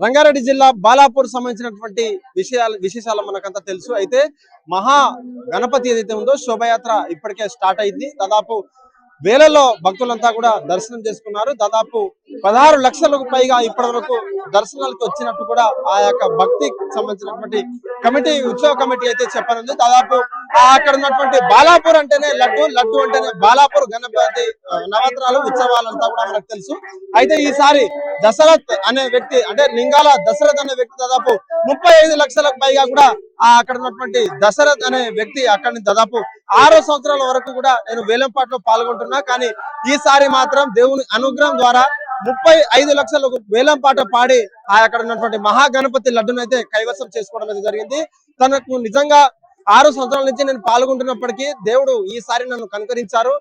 రంగారెడ్డి జిల్లా బాలాపూర్ సంబంధించినటువంటి విషయాలు విశేషాలు మనకంతా తెలుసు. అయితే మహా గణపతి ఏదైతే ఉందో శోభయాత్ర ఇప్పటికే స్టార్ట్ అయింది. దాదాపు వేలలో భక్తులంతా కూడా దర్శనం చేసుకున్నారు. దాదాపు పదహారు లక్షలకు పైగా ఇప్పటి వరకు దర్శనాలకు వచ్చినట్టు కూడా ఆ యొక్క భక్తికి సంబంధించినటువంటి కమిటీ ఉత్సవ కమిటీ అయితే చెప్పనుంది. దాదాపు అక్కడ ఉన్నటువంటి బాలాపూర్ అంటేనే లడ్డు లడ్డు అంటేనే బాలాపూర్ గణపతి ఆ, నవరాత్రాలు ఉత్సవాలంతా కూడా మనకు తెలుసు. అయితే ఈసారి దశరథ్ అనే వ్యక్తి అంటే లింగాల దశరథ్ అనే వ్యక్తి దాదాపు ముప్పై ఐదు లక్షలకు పైగా కూడా అక్కడ ఉన్నటువంటి దశరథ్ అనే వ్యక్తి అక్కడి దాదాపు ఆరో సంవత్సరాల వరకు కూడా నేను వేలంపాట్లో పాల్గొంటున్నా. కానీ ఈసారి మాత్రం దేవుని అనుగ్రహం ద్వారా ముప్పై ఐదు లక్షలకు వేలం పాట పాడి ఆ అక్కడ ఉన్నటువంటి మహాగణపతి లడ్డును అయితే కైవసం చేసుకోవడం అయితే జరిగింది. తనకు నిజంగా ఆరు సంవత్సరాల నుంచి నేను పాల్గొంటున్నప్పటికీ దేవుడు ఈసారి నన్ను కనుకరించారు.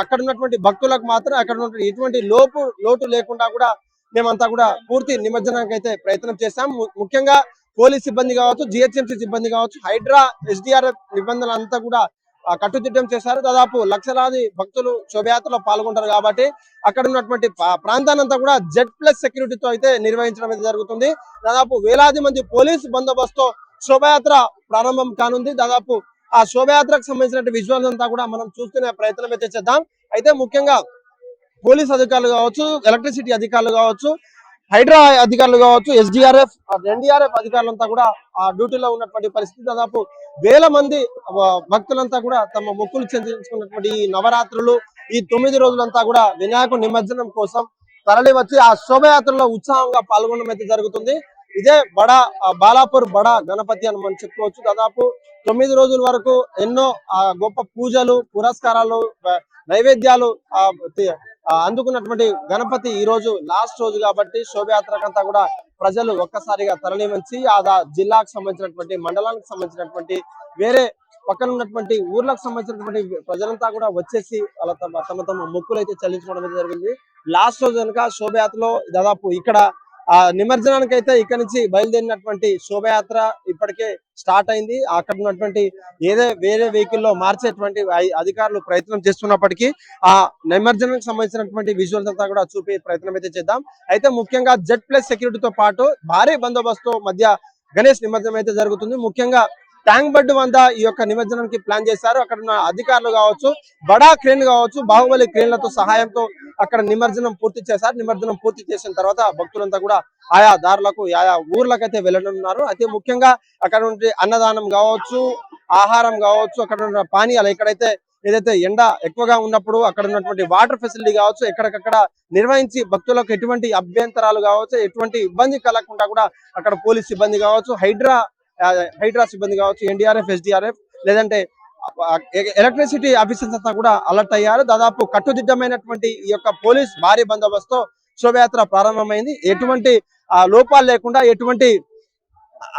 అక్కడ ఉన్నటువంటి భక్తులకు మాత్రం అక్కడ ఉన్నటువంటి ఎటువంటి లోపు లోటు లేకుండా కూడా మేమంతా కూడా పూర్తి నిమజ్జనానికి అయితే ప్రయత్నం చేశాం. ముఖ్యంగా పోలీస్ సిబ్బంది కావచ్చు జిహెచ్ఎంసీ సిబ్బంది కావచ్చు హైడ్రా ఎస్డిఆర్ఎఫ్ నిబంధనలు అంతా కూడా కట్టుదిట్టం చేశారు. దాదాపు లక్షలాది భక్తులు శోభయాత్రలో పాల్గొంటారు కాబట్టి అక్కడ ఉన్నటువంటి ప్రాంతానంతా కూడా జెడ్ ప్లస్ సెక్యూరిటీతో అయితే నిర్వహించడం అయితే జరుగుతుంది. దాదాపు వేలాది మంది పోలీస్ బందోబస్తు శోభయాత్ర ప్రారంభం కానుంది. దాదాపు ఆ శోభయాత్రకు సంబంధించిన విజువల్స్ అంతా కూడా మనం చూసుకునే ప్రయత్నం అయితే చేద్దాం. అయితే ముఖ్యంగా పోలీస్ అధికారులు కావచ్చు ఎలక్ట్రిసిటీ అధికారులు కావచ్చు హైడ్రా అధికారులు కావచ్చు ఎస్డిఆర్ఎఫ్ ఎన్డీఆర్ఎఫ్ అధికారులంతా కూడా ఆ డ్యూటీలో ఉన్నటువంటి పరిస్థితి దాదాపు వేల మంది భక్తులంతా కూడా తమ మొక్కులు చెందించుకున్నటువంటి ఈ నవరాత్రులు ఈ తొమ్మిది రోజులంతా కూడా వినాయకుడి నిమజ్జనం కోసం తరలి వచ్చి ఆ శోభయాత్రలో ఉత్సాహంగా పాల్గొనడం అయితే జరుగుతుంది. ఇదే బడా బాలాపూర్ బడా గణపతి అని మనం చెప్పుకోవచ్చు. దాదాపు తొమ్మిది రోజుల వరకు ఎన్నో గొప్ప పూజలు పురస్కారాలు నైవేద్యాలు అందుకున్నటువంటి గణపతి ఈ రోజు లాస్ట్ రోజు కాబట్టి శోభయాత్రకంతా కూడా ప్రజలు ఒక్కసారిగా తరలి ఆ జిల్లాకు సంబంధించినటువంటి మండలానికి సంబంధించినటువంటి వేరే పక్కన ఉన్నటువంటి ఊర్లకు సంబంధించినటువంటి ప్రజలంతా కూడా వచ్చేసి వాళ్ళ తమ తమ తమ మొక్కులు అయితే చెల్లించుకోవడం జరిగింది. లాస్ట్ రోజు కనుక శోభయాత్రలో దాదాపు ఇక్కడ ఆ నిమజ్జనానికి అయితే ఇక్కడ నుంచి బయలుదేరినటువంటి శోభయాత్ర ఇప్పటికే స్టార్ట్ అయింది. అక్కడ ఉన్నటువంటి ఏదే వేరే వెహికల్లో మార్చేటువంటి అధికారులు ప్రయత్నం చేస్తున్నప్పటికీ ఆ నిమజ్జనానికి సంబంధించినటువంటి విజువల్స్ అంతా కూడా చూపే ప్రయత్నం అయితే చేద్దాం. అయితే ముఖ్యంగా జెడ్ ప్లస్ సెక్యూరిటీతో పాటు భారీ బందోబస్తు మధ్య గణేష్ నిమజ్జనం అయితే జరుగుతుంది. ముఖ్యంగా ట్యాంక్ బడ్ వద్ద ఈ యొక్క నిమజ్జనానికి ప్లాన్ చేశారు. అక్కడ ఉన్న అధికారులు కావచ్చు బడా క్రేన్ కావచ్చు బాహుబలి క్రేన్లతో సహాయంతో అక్కడ నిమజ్జనం పూర్తి చేశారు. నిమజ్జనం పూర్తి చేసిన తర్వాత భక్తులంతా కూడా ఆయా దారులకు ఆయా ఊర్లకైతే వెళ్ళనున్నారు. అయితే ముఖ్యంగా అక్కడ నుండి అన్నదానం కావచ్చు ఆహారం కావచ్చు అక్కడ ఉన్న పానీయాలు ఎక్కడైతే ఏదైతే ఎండ ఎక్కువగా ఉన్నప్పుడు అక్కడ ఉన్నటువంటి వాటర్ ఫెసిలిటీ కావచ్చు ఎక్కడికక్కడ నిర్వహించి భక్తులకు ఎటువంటి అభ్యంతరాలు కావచ్చు ఎటువంటి ఇబ్బంది కలగకుండా కూడా అక్కడ పోలీస్ సిబ్బంది కావచ్చు హైడ్రా హైడ్రా సిబ్బంది కావచ్చు ఎన్డీఆర్ఎఫ్ ఎస్డీఆర్ఎఫ్ లేదంటే ఎలక్ట్రిసిటీ ఆఫీసర్స్ అంతా కూడా అలర్ట్ అయ్యారు. దాదాపు కట్టుదిట్టమైనటువంటి ఈ యొక్క పోలీస్ భారీ బందోబస్తు శోభయాత్ర ప్రారంభమైంది. ఎటువంటి ఆ, లోపాలు లేకుండా ఎటువంటి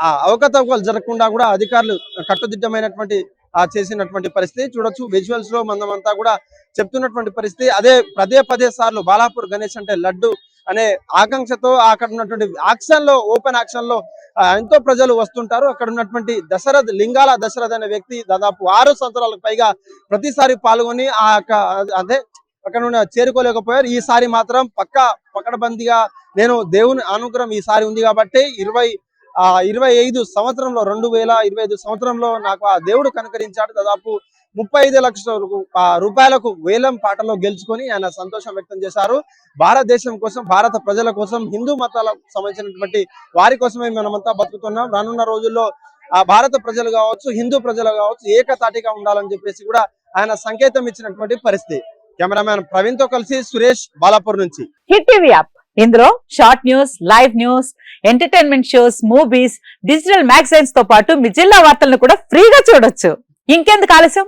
ఆ, అవకతవకలు జరగకుండా కూడా అధికారులు కట్టుదిట్టమైనటువంటి ఆ, చేసినటువంటి పరిస్థితి. చూడొచ్చు విజువల్స్లో మనం అంతా కూడా చెప్తున్నటువంటి పరిస్థితి. అదే పదే పదే సార్లు బాలాపూర్ గణేష్ అంటే లడ్డు అనే ఆకాంక్షతో అక్కడ ఉన్నటువంటి ఆక్షన్లో ఓపెన్ ఆక్షన్లో ఎంతో ప్రజలు వస్తుంటారు. అక్కడ ఉన్నటువంటి దశరథ్ లింగాల దశరథ్ అనే వ్యక్తి దాదాపు ఆరు సంవత్సరాలకు పైగా ప్రతిసారి పాల్గొని ఆ అదే అక్కడ నుండి చేరుకోలేకపోయారు. ఈసారి మాత్రం పక్క పకడబందిగా నేను దేవుని అనుగ్రహం ఈసారి ఉంది కాబట్టి ఇరవై ఆ ఇరవై ఐదు సంవత్సరంలో రెండు వేల ఇరవై ఐదు సంవత్సరంలో నాకు ఆ దేవుడు కనుకరించాడు. దాదాపు ముప్పై ఐదు లక్షల రూపాయలకు వేలం పాటలో గెలుచుకొని ఆయన సంతోషం వ్యక్తం చేశారు. భారతదేశం కోసం భారత ప్రజల కోసం హిందూ మతాలకు సంబంధించినటువంటి వారి కోసమే మనమంతా బతుకుతున్నాం. రానున్న రోజుల్లో ఆ భారత ప్రజలు కావచ్చు హిందూ ప్రజలు కావచ్చు ఏకతాటిగా ఉండాలని చెప్పేసి కూడా ఆయన సంకేతం ఇచ్చినటువంటి పరిస్థితి. కెమెరామ్యాన్ ప్రవీణ్తో కలిసి సురేష్ బాలాపూర్ నుంచి. Hit TV app. ఇందులో short news live news entertainment shows movies digital మ్యాగజైన్స్తో పాటు మీ జిల్లా వార్తలను కూడా ఫ్రీగా చూడొచ్చు. ఇంకెందుకు ఆలస్యం?